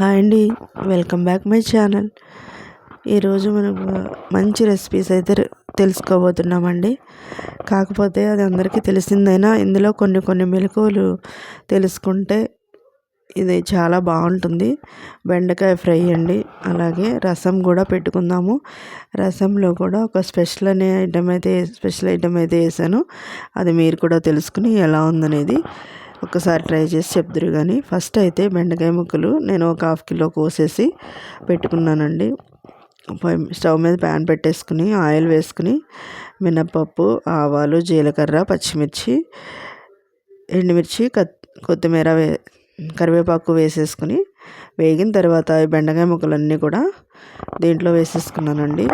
Hi అండి. Welcome back my channel. ఈరోజు మనం మంచి రెసిపీస్ అయితే తెలుసుకోబోతున్నామండి. కాకపోతే అది అందరికీ తెలిసిందైనా ఇందులో కొన్ని కొన్ని మెలకువలు తెలుసుకుంటే ఇది చాలా బాగుంటుంది. బెండకాయ ఫ్రై అండి. అలాగే రసం కూడా పెట్టుకుందాము. రసంలో కూడా ఒక స్పెషల్ అనే ఐటెం అయితే స్పెషల్ ఐటెం అయితే వేసాను. అది మీరు కూడా తెలుసుకుని ఎలా ఉందనేది ఒక్కసారి ట్రై చేసి చెప్దురు కానీ ఫస్ట్ అయితే బెండకాయ ముక్కలు నేను ఒక హాఫ్ కిలో కోసేసి పెట్టుకున్నానండి. స్టవ్ మీద ప్యాన్ పెట్టేసుకుని ఆయిల్ వేసుకుని మినప్పప్పు ఆవాలు జీలకర్ర పచ్చిమిర్చి ఎండుమిర్చి కొత్తిమీర వే కరివేపాకు వేసేసుకుని వేగిన తర్వాత ఈ బెండకాయ ముక్కలన్నీ కూడా దీంట్లో వేసేసుకున్నానండి.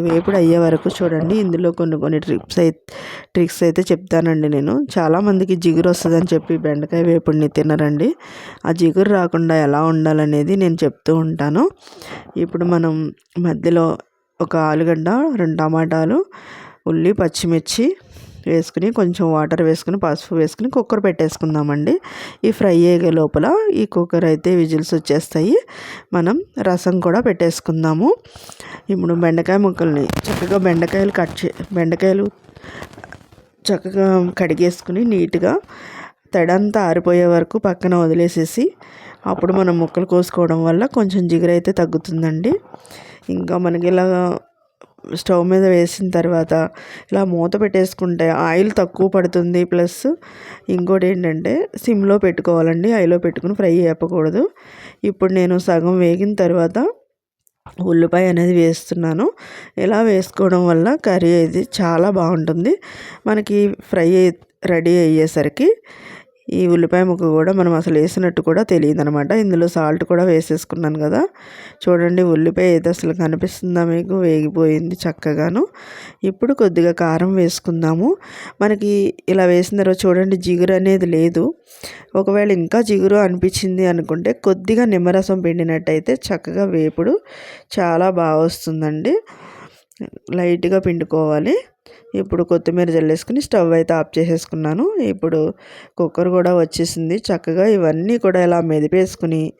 వేపుడు అయ్యే వరకు చూడండి. ఇందులో కొన్ని కొన్ని ట్రిప్స్ అయితే ట్రిక్స్ అయితే చెప్తానండి నేను. చాలామందికి జిగురు వస్తుందని చెప్పి బెండకాయ వేపుడిని తినరండి. ఆ జిగురు రాకుండా ఎలా ఉండాలనేది నేను చెప్తూ ఉంటాను. ఇప్పుడు మనం మధ్యలో ఒక ఆలుగడ్డ రెండు టమాటాలు ఉల్లి పచ్చిమిర్చి వేసుకుని కొంచెం వాటర్ వేసుకుని పసుపు వేసుకుని కుక్కర్ పెట్టేసుకుందామండి. ఈ ఫ్రై అయ్యే లోపల ఈ కుక్కర్ అయితే విజిల్స్ వచ్చేస్తాయి. మనం రసం కూడా పెట్టేసుకుందాము. ఇప్పుడు బెండకాయ ముక్కల్ని చక్కగా బెండకాయలు కట్ చే బెండకాయలు చక్కగా కడిగేసుకుని నీట్గా తడంతా ఆరిపోయే వరకు పక్కన వదిలేసేసి అప్పుడు మనం ముక్కలు కోసుకోవడం వల్ల కొంచెం జిగురైతే తగ్గుతుందండి. ఇంకా మనకి ఇలా స్టవ్ మీద వేసిన తర్వాత ఇలా మూత పెట్టేసుకుంటే ఆయిల్ తక్కువ పడుతుంది. ప్లస్ ఇంకోటి ఏంటంటే సిమ్లో పెట్టుకోవాలండి. ఆయిల్లో పెట్టుకుని ఫ్రై చేయకూడదు. ఇప్పుడు నేను సగం వేగిన తర్వాత ఉల్లిపాయ అనేది వేస్తున్నాను. ఇలా వేసుకోవడం వల్ల కర్రీ అయితే చాలా బాగుంటుంది. మనకి ఫ్రై రెడీ అయ్యేసరికి ఈ ఉల్లిపాయ ముక్క కూడా మనం అసలు వేసినట్టు కూడా తెలియదు అనమాట ఇందులో సాల్ట్ కూడా వేసేసుకున్నాను కదా. చూడండి ఉల్లిపాయ అయితే అసలు కనిపిస్తుందా మీకు? వేగిపోయింది చక్కగాను. ఇప్పుడు కొద్దిగా కారం వేసుకుందాము. మనకి ఇలా వేసిన తర్వాత చూడండి జిగురు అనేది లేదు. ఒకవేళ ఇంకా జిగురు అనిపించింది అనుకుంటే కొద్దిగా నిమ్మరసం పిండినట్టయితే చక్కగా వేపుడు చాలా బాగా వస్తుందండి. లైట్గా పిండుకోవాలి. ఇప్పుడు కొత్తిమీర జల్లేసుకుని స్టవ్ అయితే ఆఫ్ చేసేసుకున్నాను. ఇప్పుడు కుక్కర్ కూడా వచ్చేసింది. చక్కగా ఇవన్నీ కూడా ఇలా మెదిపేసుకుని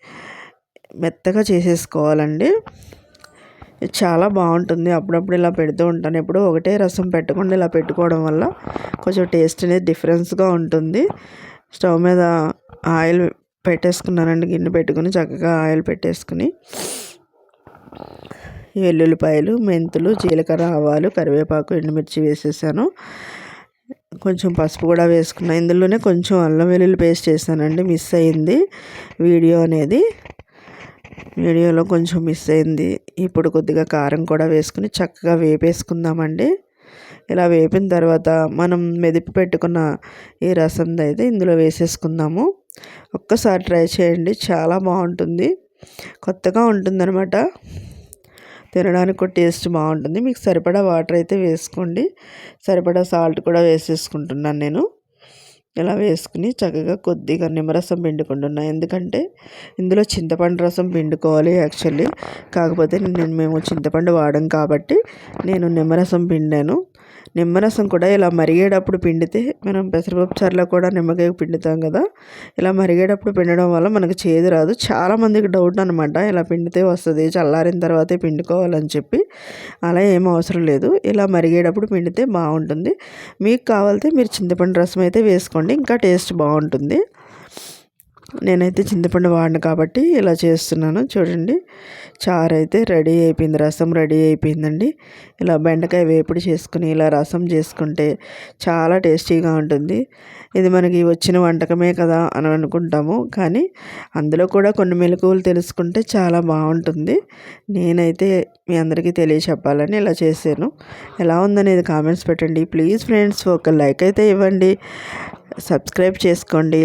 మెత్తగా చేసేసుకోవాలండి. చాలా బాగుంటుంది. అప్పుడప్పుడు ఇలా పెడుతూ ఉంటాను. ఎప్పుడు ఒకటే రసం పెట్టకుండా ఇలా పెట్టుకోవడం వల్ల కొంచెం టేస్ట్ అనేది డిఫరెన్స్గా ఉంటుంది. స్టవ్ మీద ఆయిల్ పెట్టేసుకున్నానండి. గిన్నె పెట్టుకుని చక్కగా ఆయిల్ పెట్టేసుకుని వెల్లుల్లిపాయలు మెంతులు జీలకర్ర ఆవాలు కరివేపాకు ఎండుమిర్చి వేసేసాను. కొంచెం పసుపు కూడా వేసుకున్నాను ఇందులోనే కొంచెం అల్లం వెల్లుల్లి పేస్ట్ చేశానండి. మిస్ అయింది వీడియో అనేది. వీడియోలో కొంచెం మిస్ అయింది. ఇప్పుడు కొద్దిగా కారం కూడా వేసుకుని చక్కగా వేపేసుకుందామండి. ఇలా వేపిన తర్వాత మనం మెదిపి పెట్టుకున్న ఈ రసం అయితే ఇందులో వేసేసుకుందాము. ఒక్కసారి ట్రై చేయండి. చాలా బాగుంటుంది. కొత్తగా ఉంటుందన్నమాట. తినడానికి కూడా టేస్ట్ బాగుంటుంది. మీకు సరిపడా వాటర్ అయితే వేసుకోండి. సరిపడా సాల్ట్ కూడా వేసేసుకుంటున్నాను నేను. ఇలా వేసుకుని చక్కగా కొద్దిగా నిమ్మరసం పిండుకుంటున్నా. ఎందుకంటే ఇందులో చింతపండు రసం పిండుకోవాలి యాక్చువల్లీ. కాకపోతే నేను మేము చింతపండు వాడం కాబట్టి నేను నిమ్మరసం పిండాను. నిమ్మరసం కూడా ఇలా మరిగేటప్పుడు పిండితే మనం పెసరపప్పు చారులో కూడా నిమ్మకాయ పిండుతాం కదా. ఇలా మరిగేటప్పుడు పిండడం వల్ల మనకు చేదు రాదు. చాలామందికి డౌట్ అనమాట ఇలా పిండితే వస్తుంది చల్లారిన తర్వాతే పిండుకోవాలని చెప్పి. అలా ఏం అవసరం లేదు. ఇలా మరిగేటప్పుడు పిండితే బాగుంటుంది. మీకు కావాలితే మీరు చింతపండు రసం అయితే వేసుకోండి. ఇంకా టేస్ట్ బాగుంటుంది. నేనైతే చింతపండు వాడిన కాబట్టి ఇలా చేస్తున్నాను. చూడండి చారు అయితే రెడీ అయిపోయింది రసం రెడీ అయిపోయిందండి. ఇలా బెండకాయ వేపుడు చేసుకుని ఇలా రసం చేసుకుంటే చాలా టేస్టీగా ఉంటుంది. ఇది మనకి వచ్చిన వంటకమే కదా అని అనుకుంటాము. కానీ అందులో కూడా కొన్ని మెలకువలు తెలుసుకుంటే చాలా బాగుంటుంది. నేనైతే మీ అందరికీ తెలియచెప్పాలని ఇలా చేశాను. ఎలా ఉందనేది కామెంట్స్ పెట్టండి. ప్లీజ్ ఫ్రెండ్స్ ఒక లైక్ అయితే ఇవ్వండి. సబ్స్క్రైబ్ చేసుకోండి.